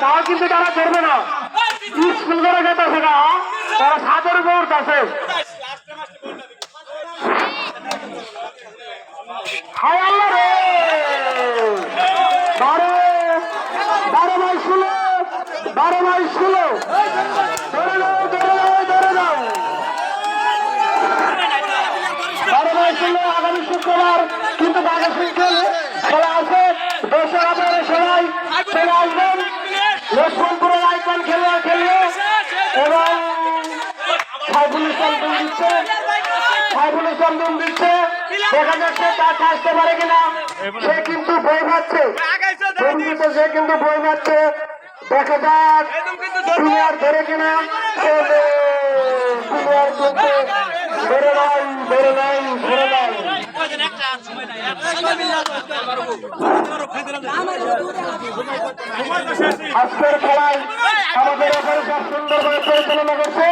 তাও কিন্তু তারা ধরবে না। স্কুল করে গেছে না তারা সাদের উপর উঠতেছে। রে! বারো বারো ষোলো বারো মাই ষোলো নাও, ধরে নাও লক্ষ্মণপুরের আইকন খেলোয়াড় খেলবে এবং সাইফুল ইসলাম দুল দিচ্ছে। সাইফুল ইসলাম দুল দিচ্ছে। দেখা যাচ্ছে তার আসতে পারে কিনা। সে কিন্তু বই সে কিন্তু বই দেখা যাক। ধরে কিনা প্লেয়ার কিন্তু ধরে নাই ধরে নাই ধরে নাই আজকের খেলায় আমাদের সব সুন্দরভাবে পরিচালনা করছে।